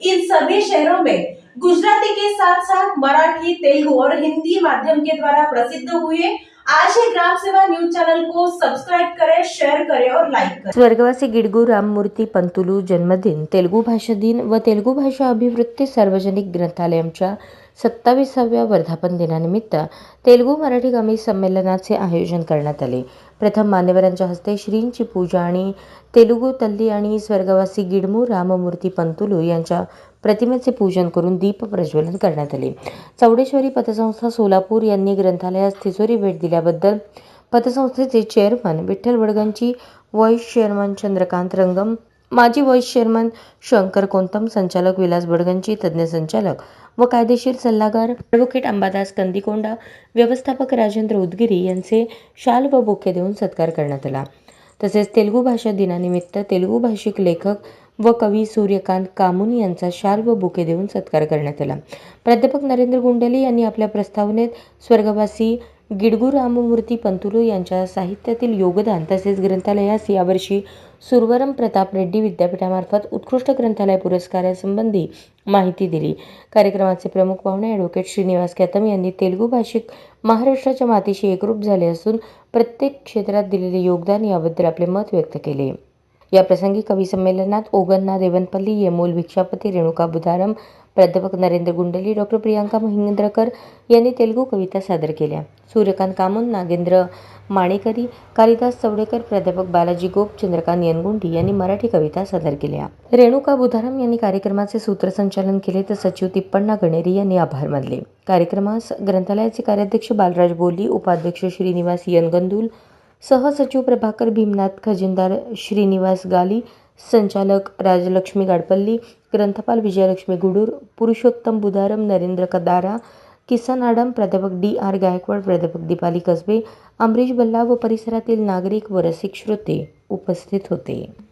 In सभी शहरों में गुजराती के साथ साथ मराठी तेलुगु और हिंदी माध्यम के द्वारा प्रसिद्ध हुए आज ही ग्राम सेवा न्यूज चैनल को सब्सक्राइब करें शेयर करें और लाइक करें। स्वर्गवासी गिडगू राममूर्ती पंतुलू जन्मदिन तेलुगू भाषा दिन व तेलुगू भाषा अभिवृत्ती सार्वजनिक ग्रंथालयाच्या सत्तावीसाव्या वर्धापन दिनानिमित्त तेलुगू मराठी कमी संमेलनाचे आयोजन करण्यात आले. प्रथम मान्यवरांच्या हस्ते श्रींची पूजा आणि तेलुगू तल्ली आणि स्वर्गवासी गिडमू राममूर्ती पंतुलू यांच्या प्रतिमेचे पूजन करून दीप प्रज्वलन करण्यात आले. चौडेश्वरी पतसंस्था सोलापूर यांनी ग्रंथालयास तिजोरी भेट दिल्याबद्दल पतसंस्थेचे चेअरमन विठ्ठल वडगांची व्हाईस चेअरमन चंद्रकांत रंगम माजी व्हाईस चेअरमन शंकर कोंतम संचालक विलास बडगंची तज्ज्ञ संचालक व कायदेशीर सल्लागार ॲडव्होकेट अंबादास कंदिकोंडा व्यवस्थापक राजेंद्र उदगिरी यांचे शाल व बुके देऊन सत्कार करण्यात आला. तसेच तेलुगू भाषा दिनानिमित्त तेलुगू भाषिक लेखक व कवी सूर्यकांत कामुन यांचा शाल व बुके देऊन सत्कार करण्यात आला. प्राध्यापक नरेंद्र गुंडेले यांनी आपल्या प्रस्तावनेत स्वर्गवासी गिडगू राममूर्ती पंतुलू यांच्या साहित्यातील योगदान तसेच ग्रंथालयास यावर्षी सुरवरम प्रताप रेड्डी विद्यापीठामार्फत उत्कृष्ट ग्रंथालय पुरस्कारासंबंधी माहिती दिली. कार्यक्रमाचे प्रमुख पाहुणे ॲडव्होकेट श्रीनिवास कॅतम यांनी तेलुगू भाषिक महाराष्ट्राच्या मातीशी एकरूप झाले असून प्रत्येक क्षेत्रात दिलेले योगदान याबद्दल आपले मत व्यक्त केले. या प्रसंगी कवी संमेलनात ओगन्ना देवनपल्ली येमोल भिक्षापती रेणुका बुधारम प्राध्यापक नरेंद्र गुंडली डॉक्टर प्रियांका महिंद्रकर यांनी तेलुगू कविता सादर केल्या. सूर्यकांत कामून नागेंद्र माणेकरी कालिदास चवडेकर प्राध्यापक बालाजी गोप चंद्रकांत यनगुंडी यांनी मराठी कविता सादर केल्या. रेणुका बुधारम यांनी कार्यक्रमाचे सूत्रसंचालन केले तर सचिव तिप्पण्णा गणेरी यांनी आभार मानले. कार्यक्रमास ग्रंथालयाचे कार्याध्यक्ष बालराज बोली उपाध्यक्ष श्रीनिवास यनगंदुल सहसचिव प्रभाकर भीमनाथ, खजिनदार श्रीनिवास गाली, संचालक राजलक्ष्मी गाडपल्ली, ग्रंथपाल विजयलक्ष्मी गुडूर, पुरुषोत्तम बुधारम, नरेंद्र कदारा, किसान आडम, प्राध्यापक डी आर गायकवाड, प्राध्यापक दीपाली कसबे, अमरीश बल्ला व परिसरातील नागरिक व रसिक श्रोते उपस्थित होते.